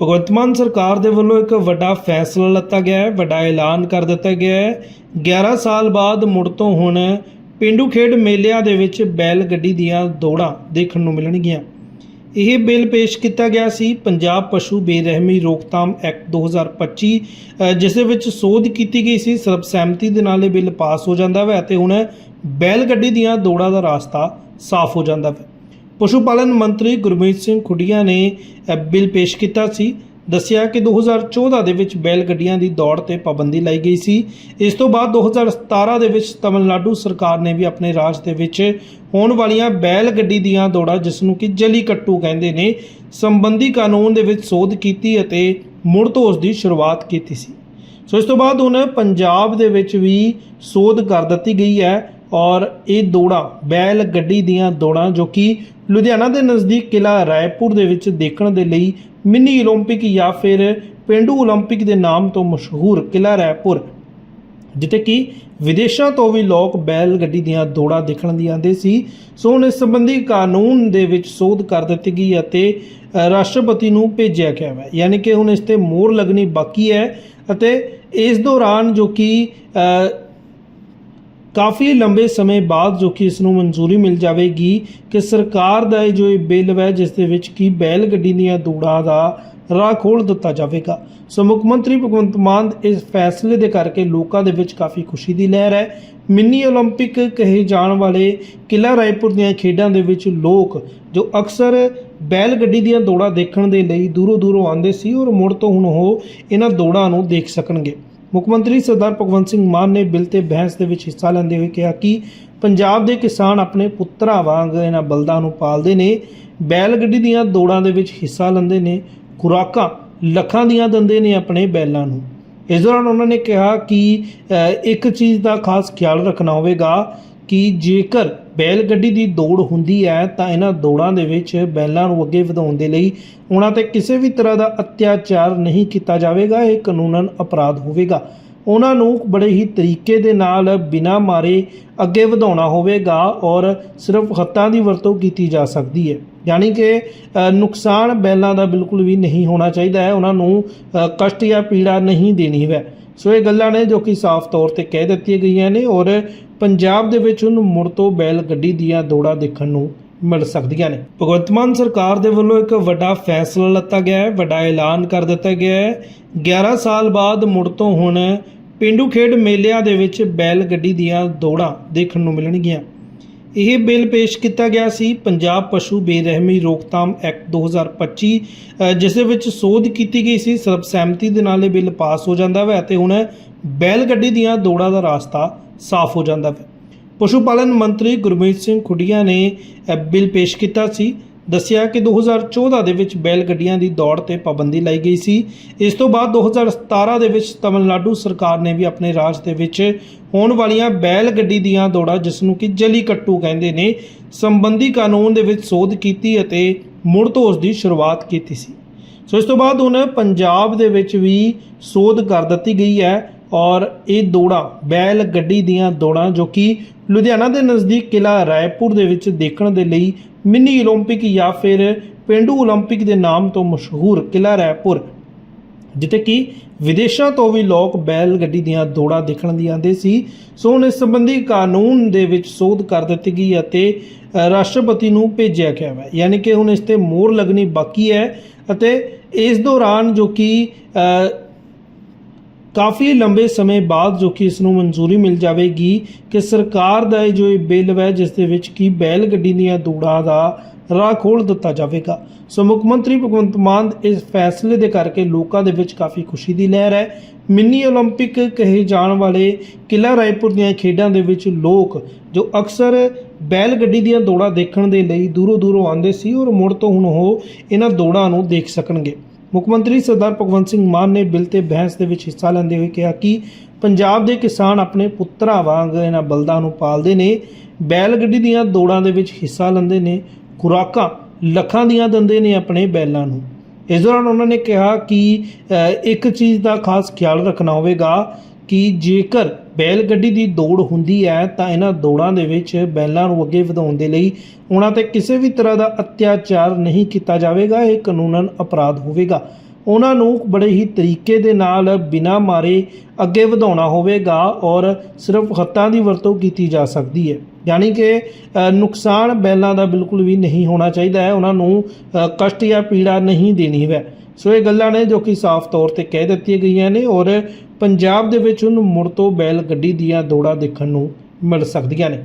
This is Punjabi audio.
ਭਗਵੰਤ ਮਾਨ ਸਰਕਾਰ ਦੇ ਵੱਲੋਂ ਇੱਕ ਵੱਡਾ ਫੈਸਲਾ ਲਿੱਤਾ ਗਿਆ ਹੈ ਵੱਡਾ ਐਲਾਨ ਕਰ ਦਿੱਤਾ ਗਿਆ ਹੈ। 11 ਸਾਲ ਬਾਅਦ ਮੁੜ ਤੋਂ ਹੁਣ ਪਿੰਡੂ ਖੇਡ ਮੇਲਿਆਂ ਦੇ ਵਿੱਚ ਬੈਲ ਗੱਡੀ ਦੀਆਂ ਦੌੜਾਂ ਦੇਖਣ ਨੂੰ ਮਿਲਣਗੀਆਂ। ਇਹ ਬਿੱਲ ਪੇਸ਼ ਕੀਤਾ ਗਿਆ ਸੀ ਪੰਜਾਬ ਪਸ਼ੂ ਬੇਰਹਿਮੀ ਰੋਕਥਾਮ ਐਕਟ 2025 ਅ, ਜਿਸ ਦੇ ਵਿੱਚ ਸੋਧ ਕੀਤੀ ਗਈ ਸੀ ਸਰਬਸੰਮਤੀ ਦੇ ਨਾਲ ਇਹ ਬਿੱਲ ਪਾਸ ਹੋ ਜਾਂਦਾ ਹੈ ਅਤੇ ਹੁਣ ਬੈਲ ਗੱਡੀ ਦੀਆਂ ਦੌੜਾਂ ਦਾ ਰਸਤਾ ਸਾਫ਼ ਹੋ ਜਾਂਦਾ ਹੈ ਪਸ਼ੂ ਪਾਲਣ ਮੰਤਰੀ ਗੁਰਮੀਤ ਸਿੰਘ ਖੁੱਡੀਆਂ ਨੇ ਇਹ ਬਿੱਲ ਪੇਸ਼ ਕੀਤਾ ਸੀ। ਦੱਸਿਆ ਕਿ 2014 ਦੇ ਵਿੱਚ ਬੈਲ ਗੱਡੀਆਂ ਦੀ ਦੌੜ ਤੇ ਪਾਬੰਦੀ ਲਾਈ ਗਈ ਸੀ। ਇਸ ਤੋਂ ਬਾਅਦ 2017 ਦੇ ਵਿੱਚ ਤਮਿਲਨਾਡੂ ਸਰਕਾਰ ਨੇ ਵੀ ਆਪਣੇ ਰਾਜ ਦੇ ਵਿੱਚ ਹੋਣ ਵਾਲੀਆਂ ਬੈਲ ਗੱਡੀ ਦੀਆਂ ਦੌੜਾਂ, ਜਿਸ ਨੂੰ ਕਿ ਜਲੀ ਕੱਟੂ ਕਹਿੰਦੇ ਨੇ, ਸੰਬੰਧੀ ਕਾਨੂੰਨ ਦੇ ਵਿੱਚ ਸੋਧ ਕੀਤੀ ਅਤੇ ਮੁੜ ਤੋਂ ਉਸ ਦੀ ਸ਼ੁਰੂਆਤ ਕੀਤੀ ਸੀ। ਸੋ ਇਸ ਤੋਂ ਬਾਅਦ ਹੁਣ ਪੰਜਾਬ ਦੇ ਵਿੱਚ ਵੀ ਸੋਧ ਕਰ ਦਿੱਤੀ ਗਈ ਹੈ ਔਰ ਇਹ ਦੌੜਾਂ ਬੈਲ ਗੱਡੀ ਦੀਆਂ ਦੌੜਾਂ ਜੋ ਕਿ ਲੁਧਿਆਣਾ ਦੇ ਨਜ਼ਦੀਕ ਕਿਲਾ ਰਾਏਪੁਰ ਦੇ ਵਿੱਚ ਦੇਖਣ ਦੇ ਲਈ ਮਿੰਨੀ 올림픽 ਜਾਂ ਫਿਰ ਪੇਂਡੂ 올림픽 ਦੇ ਨਾਮ ਤੋਂ ਮਸ਼ਹੂਰ ਕਿਲਾ ਰਾਏਪੁਰ ਜਿੱਥੇ ਕਿ ਵਿਦੇਸ਼ਾਂ ਤੋਂ ਵੀ ਲੋਕ ਬੈਲ ਗੱਡੀ ਦੀਆਂ ਦੌੜਾਂ ਦੇਖਣ ਲਈ ਆਉਂਦੇ ਸੀ ਸੋ ਹੁਣ ਇਸ ਸੰਬੰਧੀ ਕਾਨੂੰਨ ਦੇ ਵਿੱਚ ਸੋਧ ਕਰ ਦਿੱਤੀ ਗਈ ਅਤੇ ਅ, ਰਾਸ਼ਟਰਪਤੀ ਨੂੰ ਭੇਜਿਆ ਗਿਆ ਹੈ ਯਾਨੀ ਕਿ ਹੁਣ ਇਸ ਤੇ ਮੋਹਰ ਲੱਗਣੀ ਬਾਕੀ ਹੈ ਅਤੇ ਇਸ ਦੌਰਾਨ ਜੋ ਕਿ ਅ, ਕਾਫੀ ਲੰਬੇ ਸਮੇਂ ਬਾਅਦ ਜੋ ਕਿ ਇਸ ਨੂੰ ਮਨਜ਼ੂਰੀ ਮਿਲ ਜਾਵੇਗੀ ਕਿ ਸਰਕਾਰ ਦਾ ਇਹ ਜੋ ਇਹ ਬਿੱਲ ਹੈ ਜਿਸ ਦੇ ਵਿੱਚ ਕੀ ਬੈਲ ਗੱਡੀ ਦੀਆਂ ਦੌੜਾਂ ਦਾ ਰਾਹ ਖੋਲ ਦਿੱਤਾ ਜਾਵੇਗਾ ਸੋ ਮੁੱਖ ਮੰਤਰੀ ਭਗਵੰਤ ਮਾਨ ਇਸ ਫੈਸਲੇ ਦੇ ਕਰਕੇ ਲੋਕਾਂ ਦੇ ਵਿੱਚ ਕਾਫੀ ਖੁਸ਼ੀ ਦੀ ਲਹਿਰ ਹੈ ਮਿੰਨੀ 올림픽 ਕਹੇ ਜਾਣ ਵਾਲੇ ਕਿਲਾ ਰਾਏਪੁਰ ਦੀਆਂ ਖੇਡਾਂ ਦੇ ਵਿੱਚ ਲੋਕ ਜੋ ਅਕਸਰ ਬੈਲ ਗੱਡੀ ਦੀਆਂ ਦੌੜਾਂ ਦੇਖਣ ਦੇ ਲਈ ਦੂਰੋਂ ਦੂਰੋਂ ਆਉਂਦੇ ਸੀ ਔਰ ਮੁੜ ਤੋਂ ਹੁਣ ਉਹ ਇਹਨਾਂ ਦੌੜਾਂ ਨੂੰ ਦੇਖ ਸਕਣਗੇ ਮੁੱਖ ਮੰਤਰੀ ਸਰਦਾਰ ਭਗਵੰਤ ਸਿੰਘ ਮਾਨ ਨੇ ਬਿੱਲ ਤੇ ਬਹਿਸ ਦੇ ਵਿੱਚ ਹਿੱਸਾ ਲੈਂਦੇ ਹੋਏ ਕਿਹਾ ਕਿ ਪੰਜਾਬ ਦੇ ਕਿਸਾਨ ਆਪਣੇ ਪੁੱਤਰਾਂ ਵਾਂਗ ਇਹਨਾਂ ਬਲਦਾਂ ਨੂੰ ਪਾਲਦੇ ਨੇ, ਬੈਲ ਗੱਡੀ ਦੀਆਂ ਦੌੜਾਂ ਦੇ ਵਿੱਚ ਹਿੱਸਾ ਲੈਂਦੇ ਨੇ, ਖੁਰਾਕਾਂ, ਲੱਖਾਂ ਦੀਆਂ ਦਿੰਦੇ ਨੇ ਆਪਣੇ ਬੈਲਾਂ ਨੂੰ। ਇਸ ਦੌਰਾਨ ਉਹਨਾਂ ਨੇ ਕਿਹਾ ਕਿ ਇੱਕ ਚੀਜ਼ ਦਾ ਖਾਸ ਖਿਆਲ ਰੱਖਣਾ ਹੋਵੇਗਾ ਕਿ ਜੇਕਰ ਬੈਲ ਗੱਡੀ ਦੀ ਦੌੜ ਹੁੰਦੀ ਹੈ ਤਾਂ ਇਹਨਾਂ ਦੌੜਾਂ ਦੇ ਵਿੱਚ ਬੈਲਾਂ ਨੂੰ ਅੱਗੇ ਵਧਾਉਣ ਦੇ ਲਈ ਉਹਨਾਂ ਤੇ ਕਿਸੇ ਵੀ ਤਰ੍ਹਾਂ ਦਾ ਅਤਿਆਚਾਰ ਨਹੀਂ ਕੀਤਾ ਜਾਵੇਗਾ, ਇਹ ਕਾਨੂੰਨਨ ਅਪਰਾਧ ਹੋਵੇਗਾ। ਉਹਨਾਂ ਨੂੰ ਬੜੇ ਹੀ ਤਰੀਕੇ ਦੇ ਨਾਲ ਬਿਨਾਂ ਮਾਰੇ ਅੱਗੇ ਵਧਾਉਣਾ ਹੋਵੇਗਾ ਔਰ ਸਿਰਫ ਹੱਥਾਂ ਦੀ ਵਰਤੋਂ ਕੀਤੀ ਜਾ ਸਕਦੀ ਹੈ। ਯਾਨੀ ਕਿ ਨੁਕਸਾਨ ਬੈਲਾਂ ਦਾ ਬਿਲਕੁਲ ਵੀ ਨਹੀਂ ਹੋਣਾ ਚਾਹੀਦਾ ਹੈ। ਉਹਨਾਂ ਨੂੰ ਕਸ਼ਟ ਜਾਂ ਪੀੜਾ ਨਹੀਂ ਦੇਣੀ ਹੈ। ਸੋ ਇਹ ਗੱਲਾਂ ਨੇ ਜੋ ਕਿ ਸਾਫ਼ ਤੌਰ ਤੇ ਕਹਿ ਦਿੱਤੀਆਂ ਗਈਆਂ ਨੇ ਔਰ ਪੰਜਾਬ ਦੇ ਵਿੱਚ ਹੁਣ ਮੁੜ ਤੋਂ ਬੈਲ ਗੱਡੀ ਦੀਆਂ ਦੌੜਾਂ ਦੇਖਣ ਨੂੰ ਮਿਲ ਸਕਦੀਆਂ ਨੇ। ਭਗਵੰਤ ਮਾਨ ਸਰਕਾਰ ਦੇ ਵੱਲੋਂ ਇੱਕ ਵੱਡਾ ਫੈਸਲਾ ਲਿੱਤਾ ਗਿਆ ਹੈ, ਵੱਡਾ ਐਲਾਨ ਕਰ ਦਿੱਤਾ ਗਿਆ ਹੈ। 11 ਸਾਲ ਬਾਅਦ ਮੁੜ ਤੋਂ ਹੁਣ ਪਿੰਡੂ ਖੇਡ ਮੇਲਿਆਂ ਦੇ ਵਿੱਚ ਬੈਲ ਗੱਡੀ ਦੀਆਂ ਦੌੜਾਂ ਦੇਖਣ ਨੂੰ ਮਿਲਣਗੀਆਂ। ਇਹ ਬਿੱਲ ਪੇਸ਼ ਕੀਤਾ ਗਿਆ ਸੀ। ਪੰਜਾਬ ਪਸ਼ੂ ਬੇਰਹਿਮੀ ਰੋਕਥਾਮ ਐਕਟ 2025 ਅ, ਜਿਸ ਦੇ ਵਿੱਚ ਸੋਧ ਕੀਤੀ ਗਈ ਸੀ। ਸਰਬਸੰਮਤੀ ਦੇ ਨਾਲ ਇਹ ਬਿੱਲ ਪਾਸ ਹੋ ਜਾਂਦਾ ਹੈ ਅਤੇ ਹੁਣ ਬੈਲ ਗੱਡੀ ਦੀਆਂ ਦੌੜਾਂ ਦਾ ਰਾਸਤਾ ਸਾਫ਼ ਹੋ ਜਾਂਦਾ ਹੈ ਪਸ਼ੂ ਪਾਲਣ ਮੰਤਰੀ ਗੁਰਮੀਤ ਸਿੰਘ ਖੁੱਡੀਆਂ ਨੇ ਬਿੱਲ ਪੇਸ਼ ਕੀਤਾ ਸੀ। ਦੱਸਿਆ ਕਿ 2014 ਦੇ ਵਿੱਚ ਬੈਲ ਗੱਡੀਆਂ ਦੀ ਦੌੜ ਤੇ ਪਾਬੰਦੀ ਲਾਈ ਗਈ ਸੀ। ਇਸ ਤੋਂ ਬਾਅਦ 2017 ਦੇ ਵਿੱਚ ਤਮਿਲਨਾਡੂ ਸਰਕਾਰ ਨੇ ਵੀ ਆਪਣੇ ਰਾਜ ਦੇ ਵਿੱਚ ਹੋਣ ਵਾਲੀਆਂ ਬੈਲ ਗੱਡੀ ਦੀਆਂ ਦੌੜਾਂ, ਜਿਸ ਨੂੰ ਕਿ ਜਲੀਕੱਟੂ ਕਹਿੰਦੇ ਨੇ, ਸੰਬੰਧੀ ਕਾਨੂੰਨ ਦੇ ਵਿੱਚ ਸੋਧ ਕੀਤੀ ਅਤੇ ਮੁੜ ਤੋਂ ਉਸ ਦੀ ਸ਼ੁਰੂਆਤ ਕੀਤੀ ਸੀ। ਸੋ ਇਸ ਤੋਂ ਬਾਅਦ ਹੁਣ ਪੰਜਾਬ ਦੇ ਵਿੱਚ ਵੀ ਸੋਧ ਕਰ ਦਿੱਤੀ ਗਈ ਹੈ ਔਰ ਇਹ ਦੌੜਾਂ ਬੈਲ ਗੱਡੀ ਦੀਆਂ ਦੌੜਾਂ ਜੋ ਕਿ ਲੁਧਿਆਣਾ ਦੇ ਨਜ਼ਦੀਕ ਕਿਲਾ ਰਾਏਪੁਰ ਦੇ ਵਿੱਚ ਦੇਖਣ ਦੇ ਲਈ ਮਿੰਨੀ 올림픽 ਜਾਂ ਫਿਰ ਪੇਂਡੂ 올림픽 ਦੇ ਨਾਮ ਤੋਂ ਮਸ਼ਹੂਰ ਕਿਲਾ ਰਾਏਪੁਰ ਜਿੱਥੇ ਕਿ ਵਿਦੇਸ਼ਾਂ ਤੋਂ ਵੀ ਲੋਕ ਬੈਲ ਗੱਡੀ ਦੀਆਂ ਦੌੜਾਂ ਦੇਖਣ ਲਈ ਆਉਂਦੇ ਸੀ ਸੋ ਹੁਣ ਇਸ ਸੰਬੰਧੀ ਕਾਨੂੰਨ ਦੇ ਵਿੱਚ ਸੋਧ ਕਰ ਦਿੱਤੀ ਗਈ ਅਤੇ ਅ, ਰਾਸ਼ਟਰਪਤੀ ਨੂੰ ਭੇਜਿਆ ਗਿਆ ਹੈ ਯਾਨੀ ਕਿ ਹੁਣ ਇਸ ਤੇ ਮੋਹਰ ਲੱਗਣੀ ਬਾਕੀ ਹੈ ਅਤੇ ਇਸ ਦੌਰਾਨ ਜੋ ਕਿ ਅ, ਕਾਫੀ ਲੰਬੇ ਸਮੇਂ ਬਾਅਦ ਜੋ ਕਿ ਇਸ ਨੂੰ ਮਨਜ਼ੂਰੀ ਮਿਲ ਜਾਵੇਗੀ ਕਿ ਸਰਕਾਰ ਦਾ ਇਹ ਜੋ ਇਹ ਬਿੱਲ ਹੈ ਜਿਸ ਦੇ ਵਿੱਚ ਕੀ ਬੈਲ ਗੱਡੀ ਦੀਆਂ ਦੌੜਾਂ ਦਾ ਰਾਹ ਖੋਲ ਦਿੱਤਾ ਜਾਵੇਗਾ ਸੋ ਮੁੱਖ ਮੰਤਰੀ ਭਗਵੰਤ ਮਾਨ ਇਸ ਫੈਸਲੇ ਦੇ ਕਰਕੇ ਲੋਕਾਂ ਦੇ ਵਿੱਚ ਕਾਫੀ ਖੁਸ਼ੀ ਦੀ ਲਹਿਰ ਹੈ ਮਿੰਨੀ 올림픽 ਕਹੇ ਜਾਣ ਵਾਲੇ ਕਿਲਾ ਰਾਏਪੁਰ ਦੀਆਂ ਖੇਡਾਂ ਦੇ ਵਿੱਚ ਲੋਕ ਜੋ ਅਕਸਰ ਬੈਲ ਗੱਡੀ ਦੀਆਂ ਦੌੜਾਂ ਦੇਖਣ ਦੇ ਲਈ ਦੂਰੋਂ ਦੂਰੋਂ ਆਉਂਦੇ ਸੀ ਔਰ ਮੁੜ ਤੋਂ ਹੁਣ ਉਹ ਇਹਨਾਂ ਦੌੜਾਂ ਨੂੰ ਦੇਖ ਸਕਣਗੇ ਮੁੱਖ ਮੰਤਰੀ ਸਰਦਾਰ ਭਗਵੰਤ ਸਿੰਘ ਮਾਨ ਨੇ ਬਿੱਲ ਤੇ ਬਹਿਸ ਦੇ ਵਿੱਚ ਹਿੱਸਾ ਲੈਂਦੇ ਹੋਏ ਕਿਹਾ ਕਿ ਪੰਜਾਬ ਦੇ ਕਿਸਾਨ ਆਪਣੇ ਪੁੱਤਰਾਂ ਵਾਂਗ ਇਹਨਾਂ ਬਲਦਾਂ ਨੂੰ ਪਾਲਦੇ ਨੇ, ਬੈਲ ਗੱਡੀ ਦੀਆਂ ਦੌੜਾਂ ਦੇ ਵਿੱਚ ਹਿੱਸਾ ਲੈਂਦੇ ਨੇ, ਖੁਰਾਕਾਂ, ਲੱਖਾਂ ਦੀਆਂ ਦਿੰਦੇ ਨੇ ਆਪਣੇ ਬੈਲਾਂ ਨੂੰ। ਇਸ ਦੌਰਾਨ ਉਹਨਾਂ ਨੇ ਕਿਹਾ ਕਿ ਇੱਕ ਚੀਜ਼ ਦਾ ਖਾਸ ਖਿਆਲ ਰੱਖਣਾ ਹੋਵੇਗਾ ਕਿ ਜੇਕਰ ਬੈਲ ਗੱਡੀ ਦੀ ਦੌੜ ਹੁੰਦੀ ਹੈ ਤਾਂ ਇਹਨਾਂ ਦੌੜਾਂ ਦੇ ਵਿੱਚ ਬੈਲਾਂ ਨੂੰ ਅੱਗੇ ਵਧਾਉਣ ਦੇ ਲਈ ਉਹਨਾਂ ਤੇ ਕਿਸੇ ਵੀ ਤਰ੍ਹਾਂ ਦਾ ਅਤਿਆਚਾਰ ਨਹੀਂ ਕੀਤਾ ਜਾਵੇਗਾ, ਇਹ ਕਾਨੂੰਨਨ ਅਪਰਾਧ ਹੋਵੇਗਾ। ਉਹਨਾਂ ਨੂੰ ਬੜੇ ਹੀ ਤਰੀਕੇ ਦੇ ਨਾਲ ਬਿਨਾਂ ਮਾਰੇ ਅੱਗੇ ਵਧਾਉਣਾ ਹੋਵੇਗਾ ਔਰ ਸਿਰਫ ਹੱਥਾਂ ਦੀ ਵਰਤੋਂ ਕੀਤੀ ਜਾ ਸਕਦੀ ਹੈ। ਯਾਨੀ ਕਿ ਨੁਕਸਾਨ ਬੈਲਾਂ ਦਾ ਬਿਲਕੁਲ ਵੀ ਨਹੀਂ ਹੋਣਾ ਚਾਹੀਦਾ ਹੈ। ਉਹਨਾਂ ਨੂੰ ਕਸ਼ਟ ਜਾਂ ਪੀੜਾ ਨਹੀਂ ਦੇਣੀ ਹੈ। ਸੋ ਇਹ ਗੱਲਾਂ ਨੇ ਜੋ ਕਿ ਸਾਫ਼ ਤੌਰ ਤੇ ਕਹਿ ਦਿੱਤੀਆਂ ਗਈਆਂ ਨੇ ਔਰ ਪੰਜਾਬ ਦੇ ਵਿੱਚ ਹੁਣ ਮੁੜ ਤੋਂ ਬੈਲ ਗੱਡੀ ਦੀਆਂ ਦੌੜਾਂ ਦੇਖਣ ਨੂੰ ਮਿਲ ਸਕਦੀਆਂ ਨੇ।